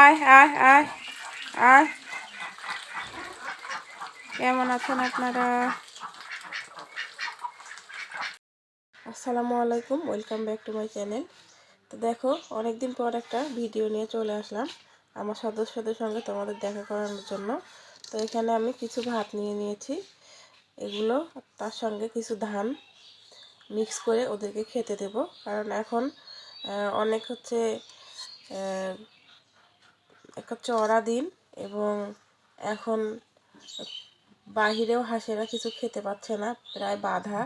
আয় আয় আয় আয়। কেমন আছেন আপনারা? আসসালামু আলাইকুম, welcome back to my channel. তো দেখো, অনেকদিন পর একটা ভিডিও নিয়ে চলে আসলাম আমার সদস্যদের সঙ্গে তোমাদের দেখা করানোর জন্য। তো এখানে আমি কিছু ভাত নিয়ে নিয়েছি। এগুলো, তার সঙ্গে কিছু ধান মিক্স করে ওদেরকে খেতে দেব। কারণ এখন অনেক হচ্ছে একটা চড়া দিন এবং এখন বাহিরেও হাঁসেরা কিছু খেতে পাচ্ছে না, প্রায় বাধা।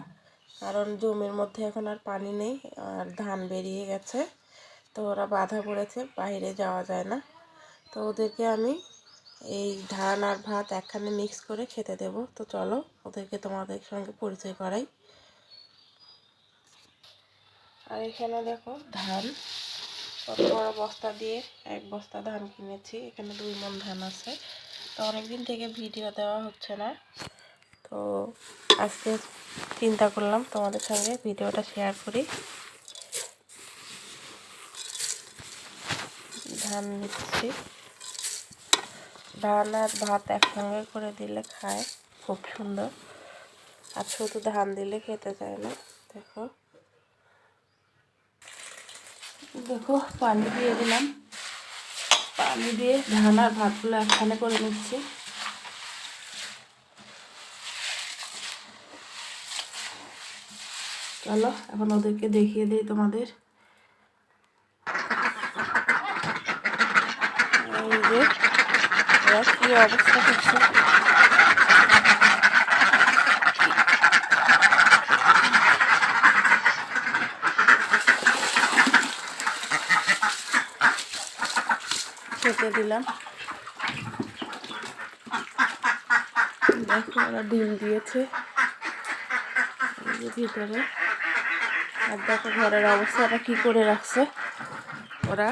কারণ জমির মধ্যে এখন আর পানি নেই, আর ধান বেরিয়ে গেছে। তো ওরা বাধা পড়েছে বাইরে যাওয়া যায় না। তো ওদেরকে আমি এই ধান আর ভাত একখানে মিক্স করে খেতে দেব। তো চলো ওদেরকে তোমাদের সঙ্গে পরিচয় করাই। আর এখানে দেখো ধান, কত বড় বস্তা দিয়ে এক বস্তা ধান কিনেছি। এখানে দুই মন ধান আছে। তো অনেকদিন থেকে ভিডিও দেওয়া হচ্ছে না। তো আজকে চিন্তা করলাম তোমাদের সঙ্গে ভিডিওটা শেয়ার করি। ধান নিচ্ছি। ধান আর ভাত একসঙ্গে করে দিলে খায়, খুব সুন্দর। আর শুধু ধান দিলে খেতে চায় না, দেখো। দেখো, পানি দিয়ে দিলাম। পানি দিয়ে ধান আর ভাতগুলো একখানে করে নিচ্ছি। চলো, এখন ওদেরকে দেখিয়ে দিই তোমাদের। এই কি অবস্থা করছে? খেতে দিলাম। দেখো ওরা ডিম দিয়েছে। ভিতরে। আর দেখো ঘরের অবস্থাটা কি করে রাখছে? ওরা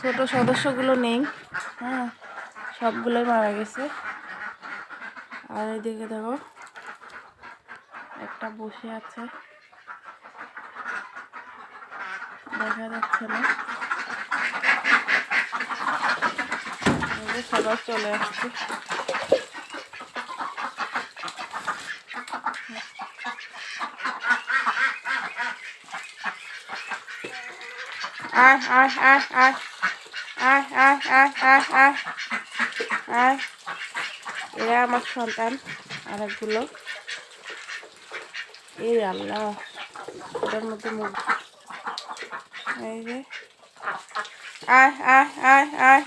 ছোট সদস্যগুলো নেই হ্যাঁ সবগুলোই মারা গেছে। আর এইদিকে দেখো, একটা বসে আছে। দেখা যাচ্ছে না। এই চলে আসছে। আয় আয় আয় আয় আয় আয় আয় আয় আয় আয়। এরা আমার সন্তান, আরেকগুলো। এই আল্লাহ ওটার মধ্যে মুখ এই যে আয় আয় আয়